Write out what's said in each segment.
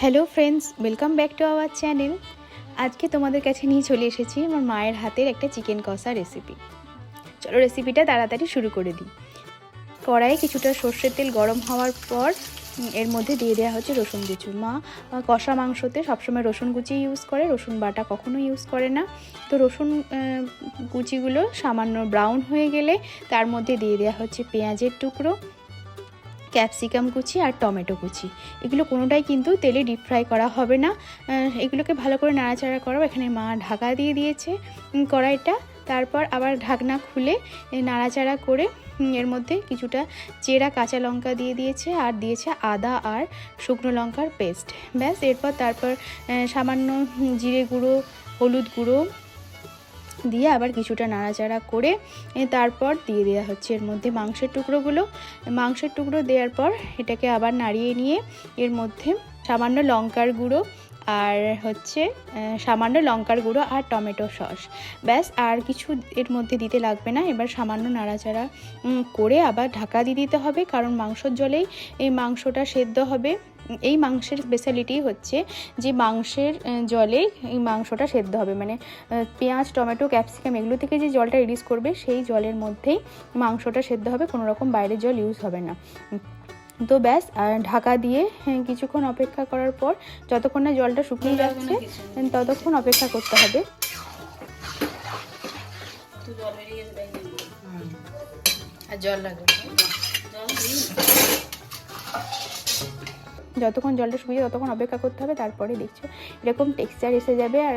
Hello friends welcome back to our channel আজকে তোমাদের কাছে নিয়ে চলে এসেছি আমার মায়ের হাতের একটা চিকেন কষা রেসিপি চলো রেসিপিটা তাড়াতাড়ি শুরু করে দিই। কড়াইয়ে কিছুটা সর্ষের তেল গরম হওয়ার পর এর মধ্যে দিয়ে দেওয়া হচ্ছে রসুন কুচি। মা কষা মাংসতে সবসময় রসুন কুচি ইউজ করে, রসুন বাটা কখনো ইউজ করে না। তো রসুন কুচিগুলো সামান্য ব্রাউন হয়ে গেলে, তার মধ্যে দিয়ে দেওয়া হচ্ছে পেঁয়াজের টুকরো। ক্যাপসিকাম কুচি আর টমেটো কুচি। এগুলো কোনোটাই কিন্তু তেলে ডিপ ফ্রাই করা হবে না। এগুলোকে ভালো করে নাড়াচাড়া করো এখানে মা ঢাকা দিয়ে দিয়েছে কড়াইটা। তারপর আবার ঢাকনা খুলে নাড়াচাড়া করে এর মধ্যে কিছুটা চেরা কাঁচা লঙ্কা দিয়ে দিয়েছে আর দিয়েছে আদা আর শুকনো লঙ্কার পেস্ট ব্যাস, এরপর তারপর সামান্য জিরে গুঁড়ো, হলুদ গুঁড়ো দিয়ে আবার কিছুটা নাড়াচাড়া করে তারপর দিয়ে দেওয়া হচ্ছে এর মধ্যে মাংসের টুকরোগুলো। মাংসের টুকরো দেওয়ার পর এটাকে আবার নাড়িয়ে নিয়ে এর মধ্যে সামান্য লঙ্কার গুঁড়ো আর হচ্ছে সামান্য লঙ্কার গুঁড়ো আর টমেটো সস। ব্যাস, আর কিছু এর মধ্যে দিতে লাগবে না। এবার সামান্য নাড়াচাড়া করে আবার ঢাকা দিয়ে দিতে হবে, কারণ মাংসর জলেই এই মাংসটা সেদ্ধ হবে। এই মাংসের স্পেশালিটি হচ্ছে যে মাংসের জলে এই মাংসটা সেদ্ধ হবে। মানে পেঁয়াজ, টমেটো, ক্যাপসিকাম এগুলো থেকে যে জলটা রিলিজ করবে, সেই জলের মধ্যেই মাংসটা সেদ্ধ হবে। কোনো রকম বাইরের জল ইউজ হবে না। তো ব্যাস আর ঢাকা দিয়ে হ্যাঁ, কিছুক্ষণ অপেক্ষা করার পর যতক্ষণ না জলটা শুকিয়ে যাচ্ছে ততক্ষণ অপেক্ষা করতে হবে। জল লাগবে জল দিই যতক্ষণ জলটা শুকিয়ে ততক্ষণ অপেক্ষা করতে হবে, তারপরে দেখছ এরকম টেক্সচার এসে যাবে আর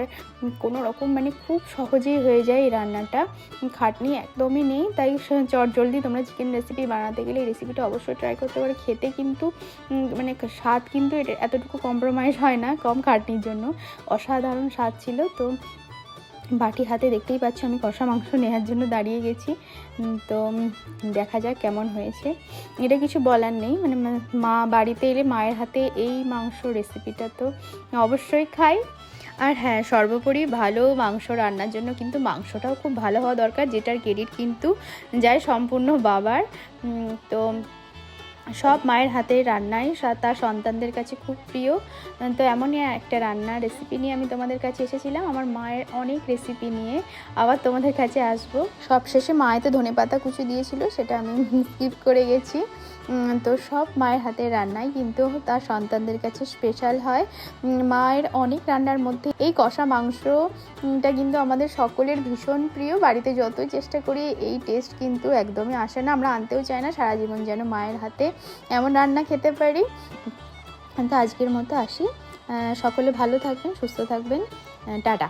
কোনো রকম মানে খুব সহজেই হয়ে যায় এই রান্নাটা। খাটনি একদমই নেই, তাই চট জলদি তোমরা চিকেন রেসিপি বানাতে গেলে এই রেসিপিটা অবশ্যই ট্রাই করতে পারো। খেতে কিন্তু মানে স্বাদ কিন্তু এটা এতটুকু কম্প্রোমাইজ হয় না কম খাটনির জন্য। অসাধারণ স্বাদ ছিল, তো বাটি হাতে দেখতেই পাচ্ছ আমি কষা মাংস নেওয়ার জন্য দাঁড়িয়ে গেছি। তো দেখা যাক কেমন হয়েছে। এটা কিছু বলার নেই মানে মা- বাড়িতে এলে মায়ের হাতে এই মাংস রেসিপিটা তো অবশ্যই খাই। আর হ্যাঁ সর্বোপরি ভালো মাংস রান্নার জন্য কিন্তু মাংসটাও খুব ভালো হওয়া দরকার, যেটার ক্রেডিট কিন্তু যায় সম্পূর্ণ বাবার। তো সব মায়ের হাতের রান্নাই তার সন্তানদের কাছে খুব প্রিয়। তো এমনই একটা রান্নার রেসিপি নিয়ে আমি তোমাদের কাছে এসেছিলাম। আমার মায়ের অনেক রেসিপি নিয়ে আবার তোমাদের কাছে আসব। সবশেষে মায়েতে ধনে পাতা কুচি দিয়েছিল, সেটা আমি স্কিপ করে গেছি। তো সব মায়ের হাতের রান্নাই কিন্তু তার সন্তানদের কাছে স্পেশাল হয়। মায়ের অনেক রান্নার মধ্যে এই কষা মাংসটা কিন্তু আমাদের সকলের ভীষণ প্রিয়। বাড়িতে যতই চেষ্টা করি, এই টেস্ট কিন্তু একদমই আসে না। আমরা আনতেও চাই না, সারা জীবন যেন মায়ের হাতে এমন রান্না খেতে পারি। তো আজকের মতো আসি। সকলে ভালো থাকবেন, সুস্থ থাকবেন। টাটা।